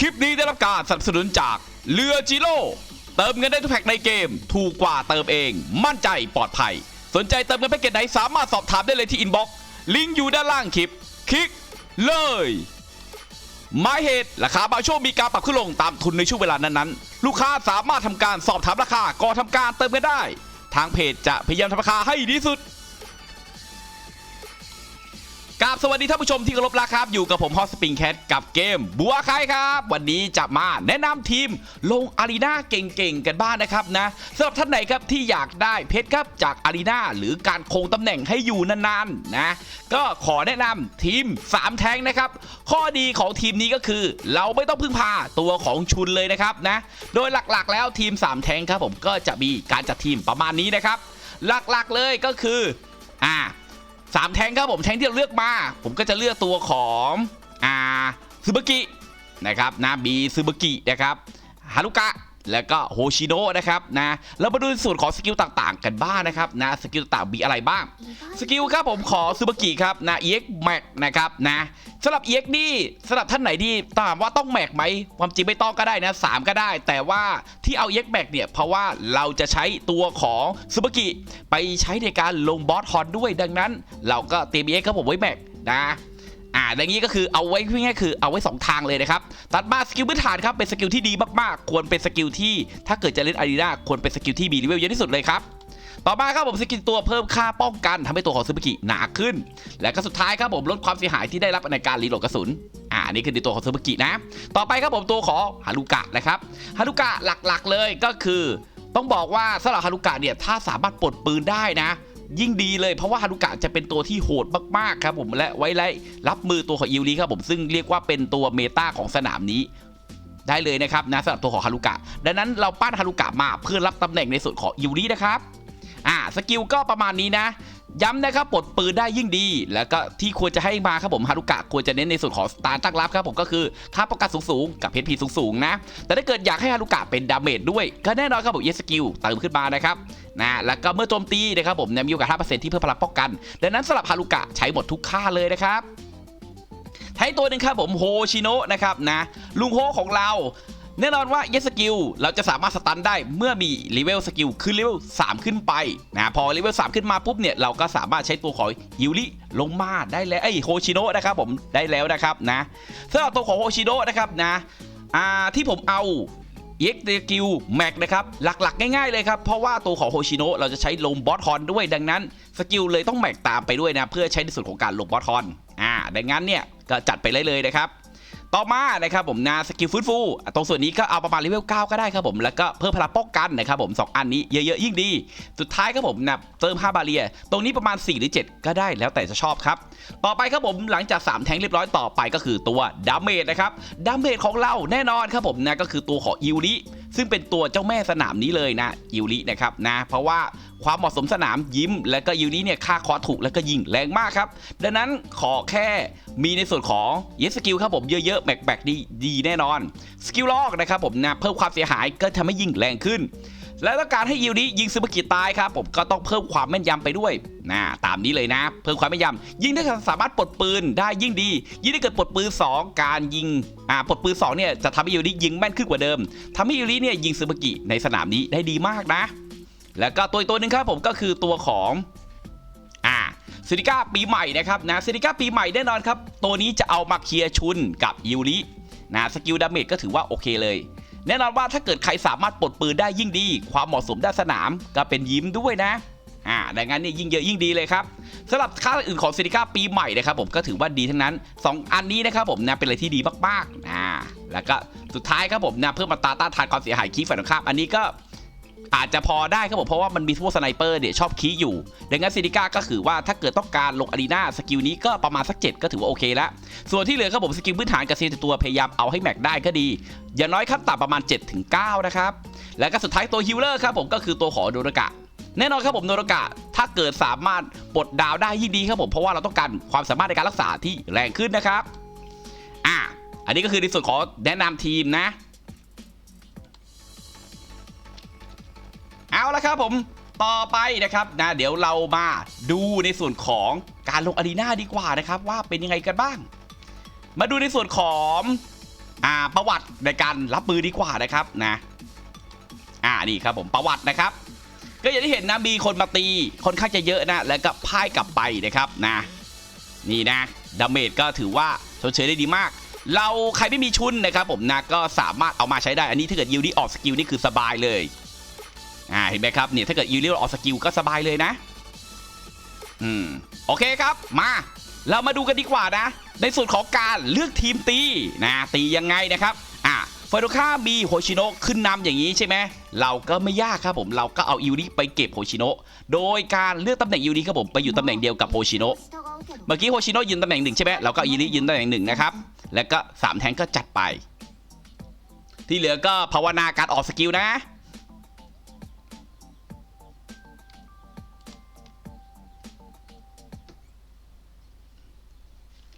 คลิปนี้ได้รับการสนับสนุนจากเรือจิโร่เติมเงินได้ทุกแพ็กในเกม ถูกกว่าเติมเอง มั่นใจปลอดภัย สนใจเติมเงินแพ็กเกจไหนสามารถสอบถามได้เลยที่อินบ็อกซ์ลิงก์อยู่ด้านล่างคลิป คลิกเลยหมายเหตุราคาบางช่วงมีการปรับขึ้นลงตามทุนในช่วงเวลานั้นๆ ลูกค้าสามารถทำการสอบถามราคาก่อนทำการเติมเงินได้ ทางเพจจะพยายามทำราคาให้ดีสุด ราบสวัสดีท่านผู้ชมที่เคารพรักครับ อยู่กับผมฮอสปริงแคทกับเกม บัวคายครับ วันนี้จะมาแนะนำทีมลงอารีนาเก่งๆ กันบ้างนะครับนะสำหรับท่านไหนครับที่อยากได้เพชรครับจากอารีนาหรือการคงตำแหน่งให้อยู่นานๆนะก็ขอแนะนำทีม 3 แทงนะครับ ข้อดีของทีมนี้ก็คือ เราไม่ต้องพึ่งพาตัวของชุนเลยนะครับนะโดยหลักๆ แล้วทีม 3 แทงครับผมก็จะมีการจัดทีมประมาณนี้นะครับ หลักๆเลยก็คืออ่า สามแทงครับผมแทงที่เราเลือกมา ผมก็จะเลือกตัวของอ่าซูบากินะครับนะบีซูบากินะครับฮารุกะ แล้วก็โฮชิโนะนะครับนะแล้วมาดูในส่วนของสกิลต่างๆ กันบ้างนะครับนะสกิลต่างๆมีอะไรบ้าง สกิลครับผมขอซูบากิครับนะ EX Max นะครับนะสำหรับ EX นี่สำหรับท่านไหนที่ถามว่าต้องแม็กไหมความจริงไม่ต้องก็ได้นะ3ก็ได้ แต่ว่าที่เอา EX Max เนี่ยเพราะว่าเราจะใช้ตัวของซูบากิไปใช้ในการลงบอสฮอนด้วยดังนั้น เราก็เตรียม EX ครับผมไว้แม็กนะ อ่าดังนี้ก็คือเอาไว้ง่ายๆคือเอาไว้ 2 ทางเลยนะครับ ตัดมาสกิลพื้นฐานครับเป็นสกิลที่ดีมากๆ ควรเป็นสกิลที่ถ้าเกิดจะเล่นอารีนาควรเป็นสกิลที่มีเลเวลเยอะที่สุดเลยครับต่อมาครับผมสกิลตัวเพิ่มค่าป้องกันทำให้ตัวของซูบิกิหนาขึ้น และก็สุดท้ายครับผมลดความเสียหายที่ได้รับในการรีโหลดกระสุน อ่านนี่คือในตัวของซูบิกินะ ต่อไปครับผมตัวของฮารุกะนะครับฮารุกะหลักๆเลยก็คือ ต้องบอกว่าสำหรับฮารุกะเนี่ยถ้าสามารถปลดปืนได้นะ ยิ่งดีเลยเพราะว่าฮารุกะจะเป็นตัวที่โหดมากๆครับผมและไว้ไล่รับมือตัวของอิวรีครับผมซึ่งเรียกว่าเป็นตัวเมตาของสนามนี้ได้เลยนะครับนะสำหรับตัวของฮารุกะ ดังนั้นเราปั้นฮารุกะมาเพื่อรับตำแหน่งในส่วนของอิวรีนะครับอ่าสกิลก็ประมาณนี้นะ ย้ำนะครับปลดปืนได้ยิ่งดี แล้วก็ที่ควรจะให้มาครับผมฮารุกะควรจะเน้นในส่วนของสตาร์ตั้งรับครับผมก็คือค่าป้องกันสูงๆกับเพชรพีสูงๆนะ แต่ถ้าเกิดอยากให้ฮารุกะเป็นดาเมจด้วย ก็แน่นอนครับผมเยสกิลเติมขึ้นมานะครับนะแล้วก็เมื่อโจมตีนะครับผมเนมีโอกาส5%ที่เพิ่มพลังป้องกัน ดังนั้นสำหรับฮารุกะใช้หมดทุกค่าเลยนะครับให้ตัวหนึ่งครับผมโฮชิโนะนะครับนะลุงโฮของเรา แน่นอนว่าเยสกิลเราจะสามารถสตันได้เมื่อมีเลเวลสกิลขึ้นเลเวล3ขึ้นไปนะพอเลเวล3ขึ้นมาปุ๊บเนี่ยเราก็สามารถใช้ตัวของฮิวริลงมาได้แล้วไอ้โฮชิโนะนะครับผมได้แล้วนะครับนะสำหรับตัวของโฮชิโนะนะครับนะอ่าที่ผมเอาเอ็กเดกิลแม็กนะครับ หลักๆ ง่าย ๆ เลยครับ เพราะว่าตัวของโฮชิโนะเราจะใช้ลงบอสฮอนด้วยดังนั้น สกิลเลยต้องแม็กตามไปด้วยนะ เพื่อใช้ในส่วนของการลงบอสฮอนอ่าดังนั้นเนี่ย ก็จัดไปเลยเลยนะครับ ต่อมานะครับผมนะสกิลฟื้นฟูตรงส่วนนี้ก็เอาประมาณเลเวล9ก็ได้ครับผมแล้วก็เพิ่มพลังป้องกันนะครับผม 2 อันนี้เยอะๆยิ่งดี สุดท้ายครับผมนะเติม 5 บาเรีย ตรงนี้ประมาณ 4 หรือ 7 ก็ได้แล้วแต่จะชอบครับ ต่อไปครับผมหลังจาก 3 แทงเรียบร้อยต่อไปก็คือตัวดาเมจนะครับดาเมจของเราแน่นอนครับผมนะก็คือตัวของอิวริ ซึ่งเป็นตัวเจ้าแม่สนามนี้เลยนะยิวรินะครับนะเพราะว่าความเหมาะสมสนามยิ้ม และก็ยิวริเนี่ยค่าคอถูกแล้วก็ยิงแรงมากครับ ดังนั้นขอแค่มีในส่วนของเยสกิลครับผมเยอะๆแบกๆดีดีแน่นอนสกิลลอกนะครับผมนะเพิ่มความเสียหายก็ทำให้ยิงแรงขึ้น และต้องการให้ยิวนี้ยิงซูบากิตายครับผมก็ต้องเพิ่มความแม่นยำไปด้วยนะตามนี้เลยนะ เพิ่มความแม่นยำยิงได้สามารถปลดปืนได้ยิ่งดี ยิ่งถ้เกิดปลดปืน 2 การยิงอ่าปลดปืน2เนี่ยจะทำให้ยูริยิงแม่นขึ้นกว่าเดิมทำให้ยูริเนี่ยยิงซูบากิในสนามนี้ได้ดีมากนะ แล้วก็ตัวอีกตัวหนึ่งครับผมก็คือตัวของอ่าซินิก้าปีใหม่นะครับนะซินิก้าปีใหม่แน่นอนครับตัวนี้จะเอามาเคลียร์ชุนกับยูรินะสกิลดาเมจก็ถือว่าโอเคเลย แน่นอนว่าถ้าเกิดใครสามารถปลดปืนได้ยิ่งดี ความเหมาะสมด้านสนามก็เป็นยิ้มด้วยนะอ่าดังนั้นเนี่ยยิ่งเยอะยิ่งดีเลยครับสำหรับค่าอื่นของซินิก้าปีใหม่นะครับผมก็ถือว่าดีทั้งนั้น 2 อันนี้นะครับผมนะเป็นอะไรที่ดีมากๆนะแล้วก็สุดท้ายครับผมนะเพิ่มมาตาต้านทานความเสียหายคีฝ่ายตรงข้ามอันนี้ก็ อาจจะพอได้ครับผมเพราะว่ามันมีพวกสไนเปอร์เนี่ยชอบคีย์อยู่ ดังนั้นซินิก้าก็คือว่าถ้าเกิดต้องการลงอารีนาสกิลนี้ก็ประมาณสัก 7 ก็ถือว่าโอเคล้วส่วนที่เหลือครับผมสกิลพื้นฐานกับเซตตัวพยายามเอาให้แม็กได้ก็ดี อย่างน้อยขั้นต่ำประมาณ 7-9 นะครับ แล้วก็สุดท้ายตัวฮิลเลอร์ครับผมก็คือตัวของโดรกะแน่นอนครับผมโดรกะ ถ้าเกิดสามารถปลดดาวได้ยิ่งดีครับผม เพราะว่าเราต้องการความสามารถในการรักษาที่แรงขึ้นนะครับ อะ อันนี้ก็คือในส่วนของแนะนำทีมนะ เอาละครับผมต่อไปนะครับนะเดี๋ยวเรามาดูในส่วนของการลงอารีนาดีกว่านะครับ ว่าเป็นยังไงกันบ้าง มาดูในส่วนของอ่าประวัติในการรับมือดีกว่านะครับนะอ่านี่ครับผมประวัตินะครับ ก็อย่างที่เห็นนะมีคนมาตีค่อนข้างจะเยอะนะแล้วก็พ่ายกลับไปนะครับนะนี่นะดาเมจก็ถือว่าชดเชยได้ดีมาก เราใครไม่มีชุนนะครับผมนะก็สามารถเอามาใช้ได้อันนี้ถ้าเกิดยูริออกสกิลนี่คือสบายเลย อ่าเห็นไหมครับเนี่ยถ้าเกิดยูริออกสกิลก็สบายเลยนะ อืมโอเคครับมาเรามาดูกันดีกว่านะ ในส่วนของการเลือกทีมตีนะตียังไงนะครับอะฟาโดค่ามีโฮชิโนะขึ้นนำอย่างนี้ใช่ไหมเราก็ไม่ยากครับผมเราก็เอายูริไปเก็บโฮชิโนะโดยการเลือกตำแหน่งยูริครับผมไปอยู่ตำแหน่งเดียวกับโฮชิโนะเมื่อกี้โฮชิโนะยืนตำแหน่งหนึ่งใช่ไหมเราก็ยูริยืนตำแหน่งหนึ่งนะครับแล้วก็สามแทงก็จัดไป ที่เหลือก็ภาวนาการออกสกิลนะ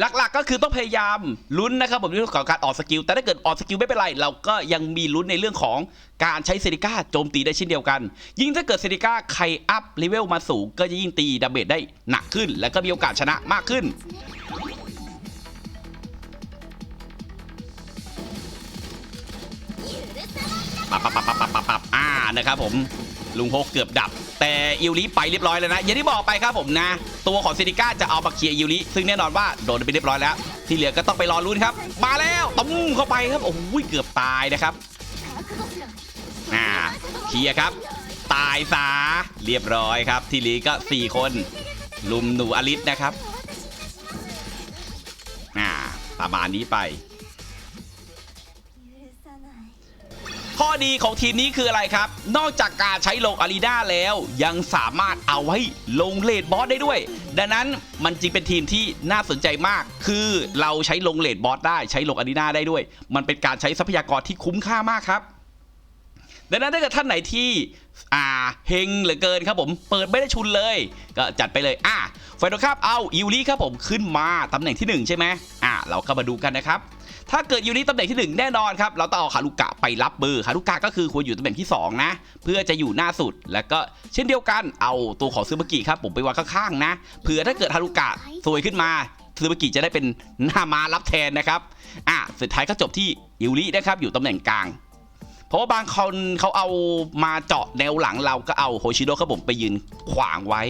หลักๆก็คือต้องพยายามลุ้นนะครับผมในเรื่องของการออกสกิล แต่ถ้าเกิดออกสกิลไม่เป็นไรเราก็ยังมีลุ้นในเรื่องของการใช้เซริก้าโจมตีได้เช่นเดียวกัน ยิ่งถ้าเกิดเซริก้าใครอัพเลเวลมาสูงก็จะยิ่งตีดาเมจได้หนักขึ้น และก็มีโอกาสชนะมากขึ้นปับปับปับปับปับปับปับอ่านะครับผม ลุงโฮกเกือบดับ แต่อิวลิไปเรียบร้อยแล้วนะ อย่างที่บอกไปครับผมนะ ตัวของเซนิก้าจะเอามาเคลียร์อิวลิซึ่งแน่นอนว่าโดนไปเรียบร้อยแล้ว ที่เหลือก็ต้องไปรอลุ้นครับ มาแล้วตุ้มเข้าไปครับโอ้โหเกือบตายนะครับอ่าเคลียร์ครับ ตายซาเรียบร้อยครับ ที่เหลือก็ 4 คน ลุมหนูอลิสนะครับอ่าประมาณนี้ไป ข้อดีของทีมนี้คืออะไรครับ นอกจากการใช้ลงอารีนาแล้ว ยังสามารถเอาไว้ลงเลดบอสได้ด้วย ดังนั้นมันจึงเป็นทีมที่น่าสนใจมาก คือเราใช้ลงเลดบอสได้ใช้ลงอารีนาได้ด้วย มันเป็นการใช้ทรัพยากรที่คุ้มค่ามากครับดังนั้นถ้าเกิดท่านไหนที่อ่าเฮงเหลือเกินครับผมเปิดไม่ได้ชุนเลย ก็จัดไปเลยอะไฟโนครับเอาอิวลี่ครับผมขึ้นมาตำแหน่งที่หนึ่งใช่ไหมอะเราก็มาดูกันนะครับ ถ้าเกิดยูนิตตำแหน่งที่ 1 แน่นอนครับ เราต้องเอาคารุกะไปรับมือคารุกะก็คือควรอยู่ตำแหน่งที่ 2 นะ เพื่อจะอยู่หน้าสุด แล้วก็เช่นเดียวกันเอาตัวของซูบากิครับผมไปวางข้างๆนะ เผื่อถ้าเกิดฮารุกะซวยขึ้นมาซูบากิจะได้เป็นหน้ามารับแทนนะครับ อะสุดท้ายก็จบที่ยูรินะครับอยู่ตำแหน่งกลางเพราะว่าบางคนเขาเอามาเจาะแนวหลังเราก็เอาโฮชิโดะครับผมไปยืนขวางไว้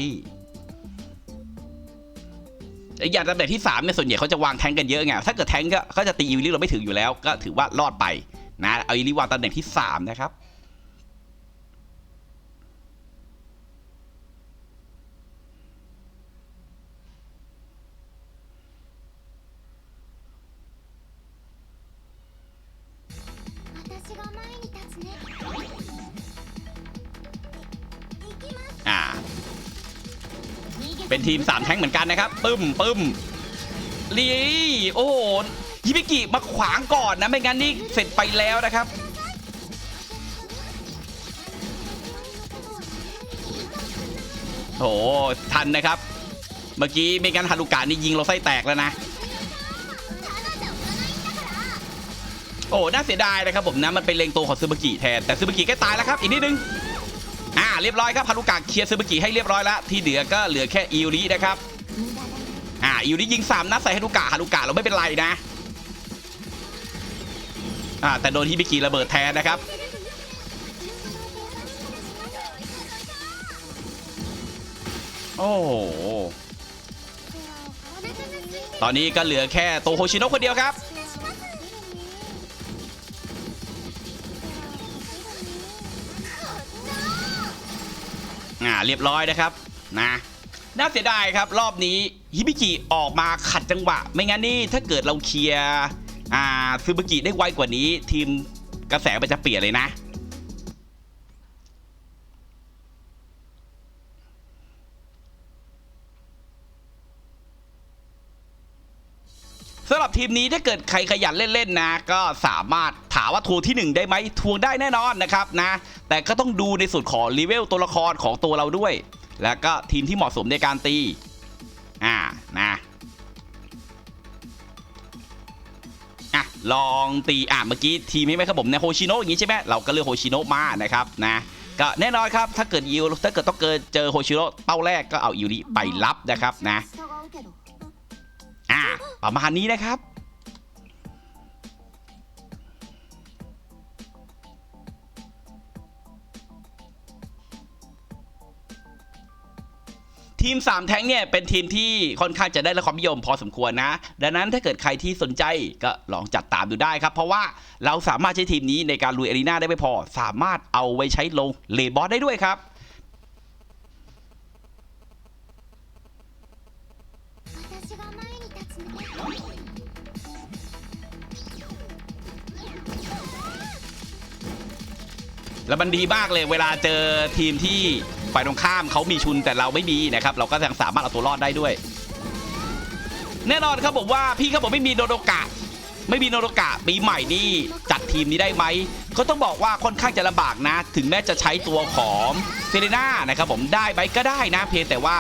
อย่างตำแหน่งที่3เนี่ยส่วนใหญ่เขาจะวางแทงกันเยอะไงถ้าเกิดแทงก็เขาจะตีอิลิเราไม่ถึงอยู่แล้ว ก็ถือว่ารอดไปนะเอาอีลิวางตำแหน่งที่3นะครับ เป็นทีม3แท้งเหมือนกันนะครับปึ้มปึ้มลีโอ้โหยิบิกิมาขวางก่อนนะไม่งั้นนี่เสร็จไปแล้วนะครับโอ้โหทันนะครับ เมื่อกี้ไม่งั้นฮารุกานี่ยิงเราไส้แตกแล้วนะโอ้น่าเสียดายนะครับผมนะมันเป็นเลงตัวของซูบากิแทนแต่ซูบากิกล้ตายแล้วครับอีกนิดนึง อ่าเรียบร้อยครับฮารุกะเคลียร์ซูบากิให้เรียบร้อยแล้วที่เหลือก็เหลือแค่อิวรินะครับอ่าอิวริยิงสามนัดใส่ฮารุกะฮารุกะเราไม่เป็นไรนะอ่าแต่โดนฮิบิกิระเบิดแทนนะครับโอ้ตอนนี้ก็เหลือแค่โตโฮชิโนะคนเดียวครับ เรียบร้อยนะครับนะน่าเสียดายครับรอบนี้ฮิบิกิออกมาขัดจังหวะ ไม่งั้นนี่ถ้าเกิดเราเคลียร์อ่าซูบิกิได้ไวกว่านี้ ทีมกระแสมันจะเปลี่ยนเลยนะ ทีมนี้ถ้าเกิดใครขยันเล่นๆนะ ก็สามารถถามว่าทวงที่ 1 ได้ไหมทวงได้แน่นอนนะครับนะ แต่ก็ต้องดูในส่วนของเลเวลตัวละครของตัวเราด้วย แล้วก็ทีมที่เหมาะสมในการตี อ่านะอะลองตีอะเมื่อกี้ทีมให้ไหมครับผมในโฮชิโนะอย่างนี้ใช่ไหมเราก็เลือกโฮชิโนะมานะครับนะก็แน่นอนครับถ้าเกิดยิวถ้าเกิดต้องเกิดเจอโฮชิโนะเป้าแรกก็เอาอิวริไปรับนะครับนะ ประมาณนี้นะครับทีม 3 แท้งเนี่ยเป็นทีมที่ค่อนข้างจะได้รับความนิยมพอสมควรนะ ดังนั้นถ้าเกิดใครที่สนใจก็ลองจัดตามดูได้ครับ เพราะว่าเราสามารถใช้ทีมนี้ในการลุยอารีนาได้ไม่พอ สามารถเอาไว้ใช้ลงเลดบอสได้ด้วยครับ แล้วมันดีมากเลยเวลาเจอทีมที่ฝ่ายตรงข้ามเขามีชุนแต่เราไม่มีนะครับเราก็ยังสามารถเอาตัวรอดได้ด้วย แน่นอนครับผมว่าพี่ครับผมไม่มีโนโดกะไม่มีโนโดกะปีใหม่นี่จัดทีมนี้ได้ไหมก็ต้องบอกว่าค่อนข้างจะลำบากนะ ถึงแม้จะใช้ตัวของเซเรน่านะครับผมได้ไหมก็ได้นะ เพียงแต่ว่า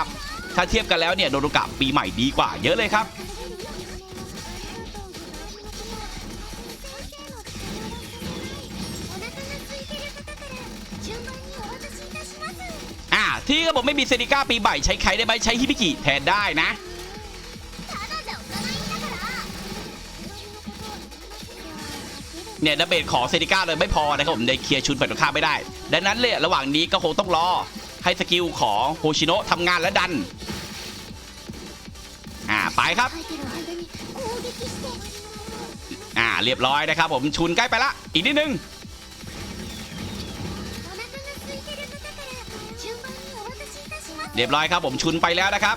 ถ้าเทียบกันแล้วเนี่ยโนโดกะปีใหม่ดีกว่าเยอะเลยครับ ที่ระบบไม่มีเซนิก้าปีใหม่ใช้ใครได้ไหมใช้ฮิบิกิแทนได้นะเนี่ยดาเบจของเซนิก้าเลยไม่พอนะครับผมในเคลียร์ชุดฝ่ายตรงข้าไม่ได้ ดังนั้นเลยระหว่างนี้ก็คงต้องรอให้สกิลของโฮชิโนะทำงานและดัน อ่าไปครับ อ่าเรียบร้อยนะครับผมชุนใกล้ไปละอีกนิดนึง เรียบร้อยครับผมชุนไปแล้วนะครับ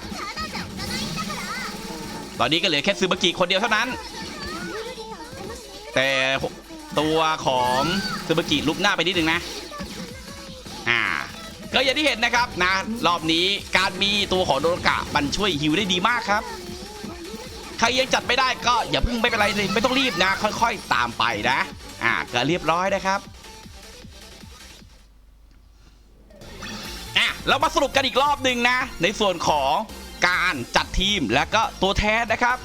ตอนนี้ก็เหลือแค่ซูบากิคนเดียวเท่านั้น แต่ตัวของซูบากิลุกหน้าไปนิดนึงนะอ่าก็อย่างที่เห็นนะครับนะรอบนี้การมีตัวของโดโรกะมันช่วยฮิวได้ดีมากครับใครยังจัดไม่ได้ก็อย่าเพิ่งไม่เป็นไรเลยไม่ต้องรีบนะ ค่อย ๆ ตามไปนะ อ่าก็เรียบร้อยนะครับ อะเรามาสรุปกันอีกรอบหนึ่งนะ ในส่วนของการจัดทีมและก็ตัวแทนนะครับ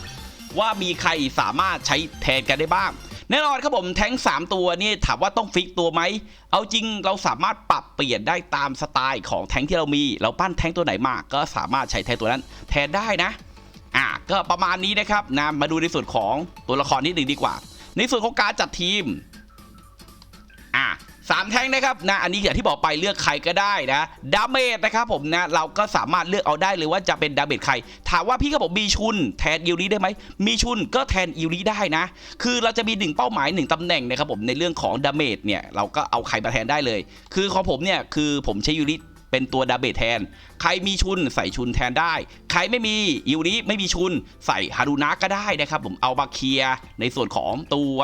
ว่ามีใครสามารถใช้แทนกันได้บ้าง แน่นอนครับผมแท้ง3 ตัวนี่ถามว่าต้องฟิกตัวไหมเอาจริงเราสามารถปรับเปลี่ยนได้ตามสไตล์ของแท้งที่เรามี เราปั้นแท้งตัวไหนมา ก็สามารถใช้แท้งตัวนั้น แทนได้นะอะก็ประมาณนี้นะครับนะมาดูในส่วนของตัวละครนิดหนึ่งดีกว่า ในส่วนของการจัดทีมอะ สามแท่งนะครับนะอันนี้อย่างที่บอกไปเลือกใครก็ได้นะดาเมจนะครับผมนะเราก็สามารถเลือกเอาได้เลยว่าจะเป็นดาเมจใคร ถามว่าพี่กับผมมีชุนแทนอิริได้ไหมมีชุนก็แทนอิริได้นะ คือเราจะมีหนึ่งเป้าหมายหนึ่งตำแหน่งนะครับผมในเรื่องของดาเมจเนี่ยเราก็เอาใครมาแทนได้เลย คือของผมเนี่ยคือผมใช้ยูริเป็นตัวดาเมจแทน ใครมีชุนใส่ชุนแทนได้ ใครไม่มียูริไม่มีชุนใส่ฮารุนะก็ได้นะครับผมเอามาเคลียในส่วนของตัว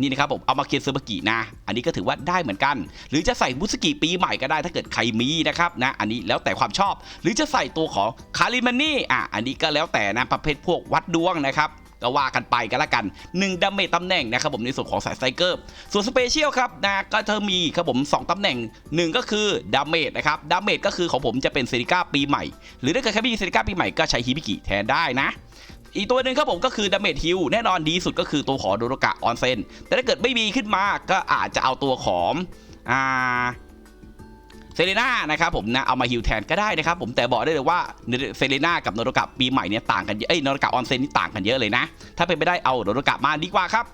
นี่นะครับผมเอามาเคียนซูบากินะ อันนี้ก็ถือว่าได้เหมือนกัน หรือจะใส่บุสกิปีใหม่ก็ได้ถ้าเกิดใครมีนะครับนะอันนี้แล้วแต่ความชอบ หรือจะใส่ตัวของคาริมานี่อะอันนี้ก็แล้วแต่นะประเภทพวกวัดดวงนะครับก็ว่ากันไปกันละกัน1ดาเมจตำแหน่งนะครับผมในส่วนของสายไซเกอร์ส่วนสเปเชียลครับนะก็เธอมีครับผม 2ตำแหน่ง 1 ก็คือดาเมจนะครับดาเมจก็คือของผมจะเป็นเซริก้าปีใหม่ หรือถ้าเกิดใครไม่มีเซริก้าปีใหม่ก็ใช้ฮิบิกิแทนได้นะ อีกตัวหนึ่งครับผมก็คือดาเมจฮิลแน่นอนดีสุดก็คือตัวของโดโรกะออนเซนแต่ถ้าเกิดไม่มีขึ้นมาก็อาจจะเอาตัวของอ่าเซเลน่านะครับผมนะเอามาฮิลแทนก็ได้นะครับผมแต่บอกได้เลยว่าเซเลน่ากับโนโรกะปีใหม่เนี่ยต่างกันเยอะเอ้ยโนโรกะออนเซนนี่ต่างกันเยอะเลยนะ ถ้าเป็นไปได้เอาโนโรกะมาดีกว่าครับ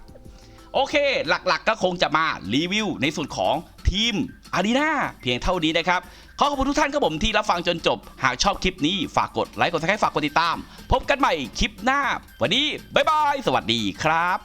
โอเค หลักๆก็คงจะมารีวิวในส่วนของทีมอารีนาเพียงเท่านี้นะครับ ขอขอบคุณทุกท่านครับผมที่รับฟังจนจบ หากชอบคลิปนี้ฝากกดไลค์กดซับสไครต์ฝากกดติดตาม พบกันใหม่คลิปหน้า วันนี้บ๊ายบาย สวัสดีครับ